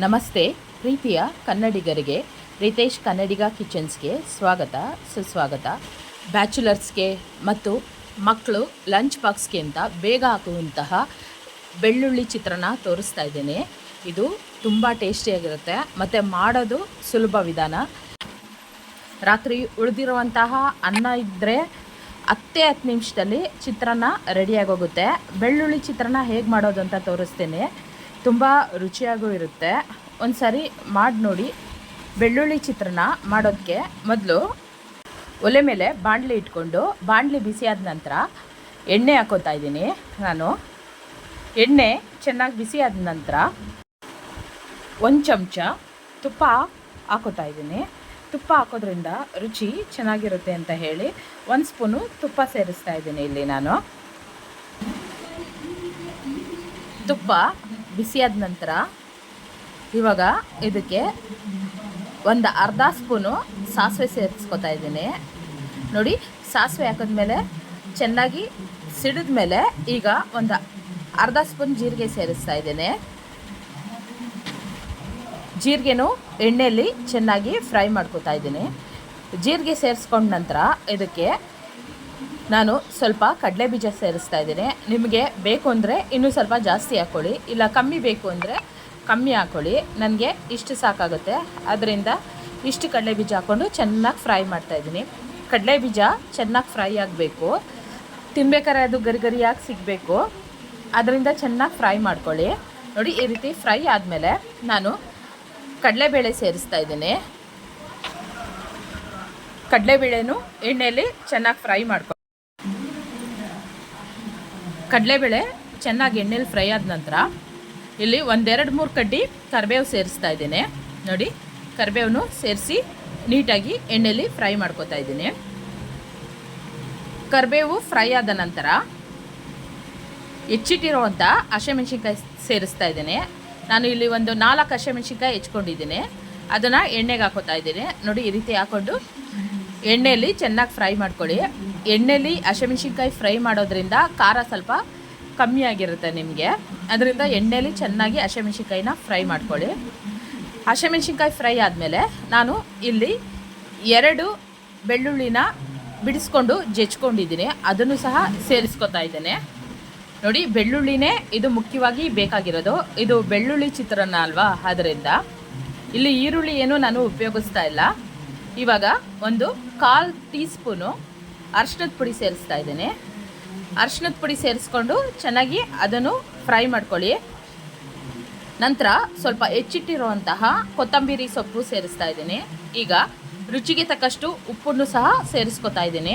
ನಮಸ್ತೆ, ಪ್ರೀತಿಯ ಕನ್ನಡಿಗರಿಗೆ, ರಿತೇಶ್ ಕನ್ನಡಿಗ ಕಿಚನ್ಸ್ಗೆ ಸ್ವಾಗತ, ಸುಸ್ವಾಗತ. ಬ್ಯಾಚುಲರ್ಸ್ಗೆ ಮತ್ತು ಮಕ್ಕಳು ಲಂಚ್ ಬಾಕ್ಸ್ಗೆ ಅಂತ ಬೇಗ ಹಾಕುವಂತಹ ಬೆಳ್ಳುಳ್ಳಿ ಚಿತ್ರನ ತೋರಿಸ್ತಾ ಇದ್ದೇನೆ. ಇದು ತುಂಬ ಟೇಸ್ಟಿಯಾಗಿರುತ್ತೆ, ಮತ್ತು ಮಾಡೋದು ಸುಲಭ ವಿಧಾನ. ರಾತ್ರಿ ಉಳಿದಿರುವಂತಹ ಅನ್ನ ಇದ್ದರೆ ಹತ್ತೇ ಹತ್ತು ನಿಮಿಷದಲ್ಲಿ ಚಿತ್ರಾನ್ನ ರೆಡಿಯಾಗೋಗುತ್ತೆ ಬೆಳ್ಳುಳ್ಳಿ ಚಿತ್ರಾನ್ನ ಹೇಗೆ ಮಾಡೋದು ಅಂತ ತೋರಿಸ್ತೇನೆ. ತುಂಬ ರುಚಿಯಾಗೂ ಇರುತ್ತೆ. ಒಂದು ಸಾರಿ ಮಾಡಿ ನೋಡಿ. ಬೆಳ್ಳುಳ್ಳಿ ಚಿತ್ರಾನ್ನ ಮಾಡೋದಕ್ಕೆ ಮೊದಲು ಒಲೆ ಮೇಲೆ ಬಾಣಲಿ ಇಟ್ಕೊಂಡು, ಬಾಣಲಿ ಬಿಸಿಯಾದ ನಂತರ ಎಣ್ಣೆ ಹಾಕೋತಾ ಇದ್ದೀನಿ ನಾನು. ಎಣ್ಣೆ ಚೆನ್ನಾಗಿ ಬಿಸಿಯಾದ ನಂತರ ಒಂದು ಚಮಚ ತುಪ್ಪ ಹಾಕೋತಾ ಇದ್ದೀನಿ. ತುಪ್ಪ ಹಾಕೋದ್ರಿಂದ ರುಚಿ ಚೆನ್ನಾಗಿರುತ್ತೆ ಅಂತ ಹೇಳಿ ಒಂದು ಸ್ಪೂನು ತುಪ್ಪ ಸೇರಿಸ್ತಾ ಇದ್ದೀನಿ ಇಲ್ಲಿ ನಾನು. ತುಪ್ಪ ಬಿಸಿಯಾದ ನಂತರ ಇವಾಗ ಇದಕ್ಕೆ ಒಂದು ಅರ್ಧ ಸ್ಪೂನು ಸಾಸಿವೆ ಸೇರಿಸ್ಕೊತಾ ಇದ್ದೀನಿ. ನೋಡಿ, ಸಾಸಿವೆ ಹಾಕಿದ್ಮೇಲೆ ಚೆನ್ನಾಗಿ ಸಿಡಿದ ಮೇಲೆ ಈಗ ಒಂದು ಅರ್ಧ ಸ್ಪೂನ್ ಜೀರಿಗೆ ಸೇರಿಸ್ತಾ ಇದ್ದೇನೆ. ಜೀರಿಗೆನೂ ಎಣ್ಣೆಯಲ್ಲಿ ಚೆನ್ನಾಗಿ ಫ್ರೈ ಮಾಡ್ಕೊತಾ ಇದ್ದೀನಿ. ಜೀರಿಗೆ ಸೇರಿಸ್ಕೊಂಡ ನಂತರ ಇದಕ್ಕೆ ನಾನು ಸ್ವಲ್ಪ ಕಡಲೆ ಬೀಜ ಸೇರಿಸ್ತಾ ಇದ್ದೀನಿ. ನಿಮಗೆ ಬೇಕು ಅಂದರೆ ಇನ್ನೂ ಸ್ವಲ್ಪ ಜಾಸ್ತಿ ಹಾಕ್ಕೊಳ್ಳಿ ಇಲ್ಲ ಕಮ್ಮಿ ಬೇಕು ಅಂದರೆ ಕಮ್ಮಿ ಹಾಕ್ಕೊಳ್ಳಿ ನನಗೆ ಇಷ್ಟು ಸಾಕಾಗುತ್ತೆ. ಅದರಿಂದ ಇಷ್ಟು ಕಡಲೆ ಬೀಜ ಹಾಕ್ಕೊಂಡು ಚೆನ್ನಾಗಿ ಫ್ರೈ ಮಾಡ್ತಾಯಿದ್ದೀನಿ ಕಡಲೆ ಬೀಜ ಚೆನ್ನಾಗಿ ಫ್ರೈ ಆಗಬೇಕು. ತಿನ್ಬೇಕಾದ್ರೆ ಅದು ಗರಿ ಗರಿಯಾಗಿ ಸಿಗಬೇಕು. ಅದರಿಂದ ಚೆನ್ನಾಗಿ ಫ್ರೈ ಮಾಡ್ಕೊಳ್ಳಿ. ನೋಡಿ, ಈ ರೀತಿ ಫ್ರೈ ಆದಮೇಲೆ ನಾನು ಕಡಲೆಬೇಳೆ ಸೇರಿಸ್ತಾ ಇದ್ದೀನಿ. ಕಡಲೆಬೇಳೆನೂ ಎಣ್ಣೆಯಲ್ಲಿ ಚೆನ್ನಾಗಿ ಫ್ರೈ ಮಾಡ್ಕೊ ಕಡಲೆಬೇಳೆ ಚೆನ್ನಾಗಿ ಎಣ್ಣೆಲಿ ಫ್ರೈ ಆದ ನಂತರ ಇಲ್ಲಿ ಒಂದೆರಡು ಮೂರು ಕಡ್ಡಿ ಕರಿಬೇವು ಸೇರಿಸ್ತಾ ಇದ್ದೀನಿ. ನೋಡಿ ಕರಿಬೇವನ್ನು ಸೇರಿಸಿ ನೀಟಾಗಿ ಎಣ್ಣೆಲಿ ಫ್ರೈ ಮಾಡ್ಕೋತಾ ಇದ್ದೀನಿ. ಕರಿಬೇವು ಫ್ರೈ ಆದ ನಂತರ ಹೆಚ್ಚಿಟ್ಟಿರುವಂಥ ಹಸಿಮೆಣ್ಸಿನ್ಕಾಯಿ ಸೇರಿಸ್ತಾ ಇದ್ದೀನಿ. ನಾನು ಇಲ್ಲಿ ಒಂದು ನಾಲ್ಕು ಹಸಿಮೆಣ್ಸಿನ್ಕಾಯಿ ಹೆಚ್ಕೊಂಡಿದ್ದೀನಿ. ಅದನ್ನು ಎಣ್ಣೆಗೆ ಹಾಕೋತಾ ಇದ್ದೀನಿ. ನೋಡಿ, ಈ ರೀತಿ ಹಾಕ್ಕೊಂಡು ಎಣ್ಣೆಯಲ್ಲಿ ಚೆನ್ನಾಗಿ ಫ್ರೈ ಮಾಡ್ಕೊಳ್ಳಿ. ಎಣ್ಣೆಯಲ್ಲಿ ಹಸಿಮೆಣ್ಸಿನ್ಕಾಯಿ ಫ್ರೈ ಮಾಡೋದ್ರಿಂದ ಖಾರ ಸ್ವಲ್ಪ ಕಮ್ಮಿ ಆಗಿರುತ್ತೆ ನಿಮಗೆ. ಅದರಿಂದ ಎಣ್ಣೆಲಿ ಚೆನ್ನಾಗಿ ಹಸಿಮೆಣ್ಸಿನ್ಕಾಯಿನ ಫ್ರೈ ಮಾಡ್ಕೊಳ್ಳಿ. ಹಸಿಮೆಣ್ಸಿನ್ಕಾಯಿ ಫ್ರೈ ಆದಮೇಲೆ ನಾನು ಇಲ್ಲಿ ಎರಡು ಬೆಳ್ಳುಳ್ಳಿನ ಬಿಡಿಸ್ಕೊಂಡು ಜಜ್ಕೊಂಡಿದ್ದೀನಿ. ಅದನ್ನು ಸಹ ಸೇರಿಸ್ಕೊತಾ ಇದ್ದೇನೆ. ನೋಡಿ, ಬೆಳ್ಳುಳ್ಳಿನೇ ಇದು ಮುಖ್ಯವಾಗಿ ಬೇಕಾಗಿರೋದು. ಇದು ಬೆಳ್ಳುಳ್ಳಿ ಚಿತ್ರಾನ್ನ ಅಲ್ವಾ? ಅದರಿಂದ ಇಲ್ಲಿ ಈರುಳ್ಳಿ ಏನು ನಾನು ಉಪಯೋಗಿಸ್ತಾ ಇಲ್ಲ. ಇವಾಗ ಒಂದು ಕಾಲು ಟೀ ಸ್ಪೂನು ಅರ್ಶಿನದ ಪುಡಿ ಸೇರಿಸ್ತಾ ಇದ್ದೇನೆ. ಅರ್ಶಿನದ ಪುಡಿ ಸೇರಿಸ್ಕೊಂಡು ಚೆನ್ನಾಗಿ ಅದನ್ನು ಫ್ರೈ ಮಾಡ್ಕೊಳ್ಳಿ. ನಂತರ ಸ್ವಲ್ಪ ಹೆಚ್ಚಿಟ್ಟಿರುವಂತಹ ಕೊತ್ತಂಬರಿ ಸೊಪ್ಪು ಸೇರಿಸ್ತಾ ಇದ್ದೇನೆ. ಈಗ ರುಚಿಗೆ ತಕ್ಕಷ್ಟು ಉಪ್ಪನ್ನು ಸಹ ಸೇರಿಸ್ಕೊತಾ ಇದ್ದೇನೆ.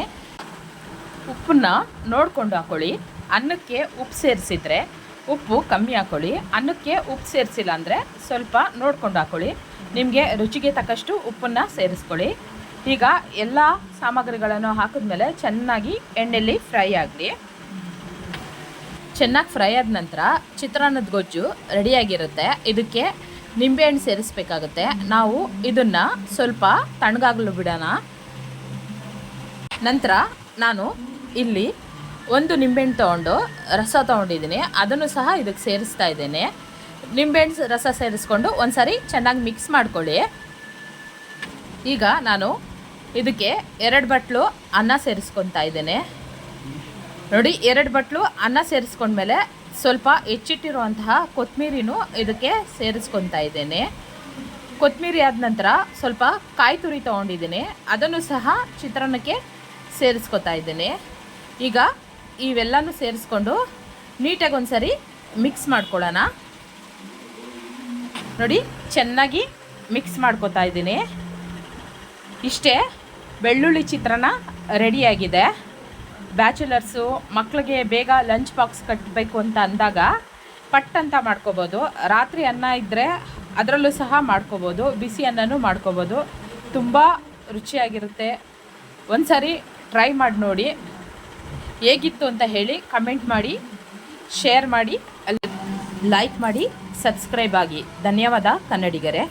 ಉಪ್ಪನ್ನ ನೋಡಿಕೊಂಡು ಹಾಕೊಳ್ಳಿ. ಅನ್ನಕ್ಕೆ ಉಪ್ಪು ಸೇರಿಸಿದ್ರೆ ಉಪ್ಪು ಕಮ್ಮಿ ಹಾಕೊಳ್ಳಿ. ಅನ್ನಕ್ಕೆ ಉಪ್ಪು ಸೇರಿಸಿಲ್ಲ ಅಂದರೆ ಸ್ವಲ್ಪ ನೋಡ್ಕೊಂಡು ಹಾಕೊಳ್ಳಿ. ನಿಮಗೆ ರುಚಿಗೆ ತಕ್ಕಷ್ಟು ಉಪ್ಪನ್ನು ಸೇರಿಸ್ಕೊಳ್ಳಿ. ಈಗ ಎಲ್ಲ ಸಾಮಗ್ರಿಗಳನ್ನು ಹಾಕಿದ್ಮೇಲೆ ಚೆನ್ನಾಗಿ ಎಣ್ಣೆಯಲ್ಲಿ ಫ್ರೈ ಆಗಲಿ. ಚೆನ್ನಾಗಿ ಫ್ರೈ ಆದ ನಂತರ ಚಿತ್ರಾನ್ನದ ಗೊಜ್ಜು ರೆಡಿಯಾಗಿರುತ್ತೆ ಇದಕ್ಕೆ ನಿಂಬೆಹಣ್ಣು ಸೇರಿಸ್ಬೇಕಾಗುತ್ತೆ. ನಾವು ಇದನ್ನು ಸ್ವಲ್ಪ ತಣ್ಣಗಾಗಲು ಬಿಡೋಣ. ನಂತರ ನಾನು ಇಲ್ಲಿ ಒಂದು ನಿಂಬೆಹಣ್ಣು ತೊಗೊಂಡು ರಸ ತೊಗೊಂಡಿದ್ದೀನಿ. ಅದನ್ನು ಸಹ ಇದಕ್ಕೆ ಸೇರಿಸ್ತಾ ಇದ್ದೇನೆ. ನಿಂಬೆಹಣ್ಣು ರಸ ಸೇರಿಸ್ಕೊಂಡು ಒಂದು ಸಾರಿ ಚೆನ್ನಾಗಿ ಮಿಕ್ಸ್ ಮಾಡ್ಕೊಳ್ಳಿ. ಈಗ ನಾನು ಇದಕ್ಕೆ ಎರಡು ಬಟ್ಲು ಅನ್ನ ಸೇರಿಸ್ಕೊತಾ ಇದ್ದೇನೆ. ನೋಡಿ, ಎರಡು ಬಟ್ಲು ಅನ್ನ ಸೇರಿಸ್ಕೊಂಡ್ಮೇಲೆ ಸ್ವಲ್ಪ ಹೆಚ್ಚಿಟ್ಟಿರುವಂತಹ ಕೊತ್ತಂಬರಿನೂ ಇದಕ್ಕೆ ಸೇರಿಸ್ಕೊತಾ ಇದ್ದೇನೆ. ಕೊತ್ತಂಬರಿ ಆದ ನಂತರ ಸ್ವಲ್ಪ ಕಾಯಿ ತುರಿ ತೊಗೊಂಡಿದ್ದೀನಿ. ಅದನ್ನು ಸಹ ಚಿತ್ರಾನ್ನಕ್ಕೆ ಸೇರಿಸ್ಕೊತಾ ಇದ್ದೇನೆ. ಈಗ ಇವೆಲ್ಲನೂ ಸೇರಿಸ್ಕೊಂಡು ನೀಟಾಗಿ ಒಂದು ಸರಿ ಮಿಕ್ಸ್ ಮಾಡ್ಕೊಳ್ಳೋಣ. ನೋಡಿ, ಚೆನ್ನಾಗಿ ಮಿಕ್ಸ್ ಮಾಡ್ಕೊತಾ ಇದ್ದೀನಿ. ಇಷ್ಟೇ ಬೆಳ್ಳುಳ್ಳಿ ಚಿತ್ರಾನ್ನ ರೆಡಿಯಾಗಿದೆ. ಬ್ಯಾಚುಲರ್ಸು ಮಕ್ಕಳಿಗೆ ಬೇಗ ಲಂಚ್ ಬಾಕ್ಸ್ ಕಟ್ಟಬೇಕು ಅಂತ ಅಂದಾಗ ಪಟ್ ಅಂತ ಮಾಡ್ಕೋಬೋದು. ರಾತ್ರಿ ಅನ್ನ ಇದ್ದರೆ ಅದರಲ್ಲೂ ಸಹ ಮಾಡ್ಕೋಬೋದು. ಬಿಸಿ ಅನ್ನನೂ ಮಾಡ್ಕೋಬೋದು. ತುಂಬ ರುಚಿಯಾಗಿರುತ್ತೆ. ಒಂದು ಸಾರಿ ಟ್ರೈ ಮಾಡಿ ನೋಡಿ. ಹೇಗಿತ್ತು ಅಂತ ಹೇಳಿ ಕಮೆಂಟ್ ಮಾಡಿ, ಶೇರ್ ಮಾಡಿ ಲೈಕ್ ಮಾಡಿ, ಸಬ್ಸ್ಕ್ರೈಬ್ ಆಗಿ. ಧನ್ಯವಾದ ಕನ್ನಡಿಗರೇ.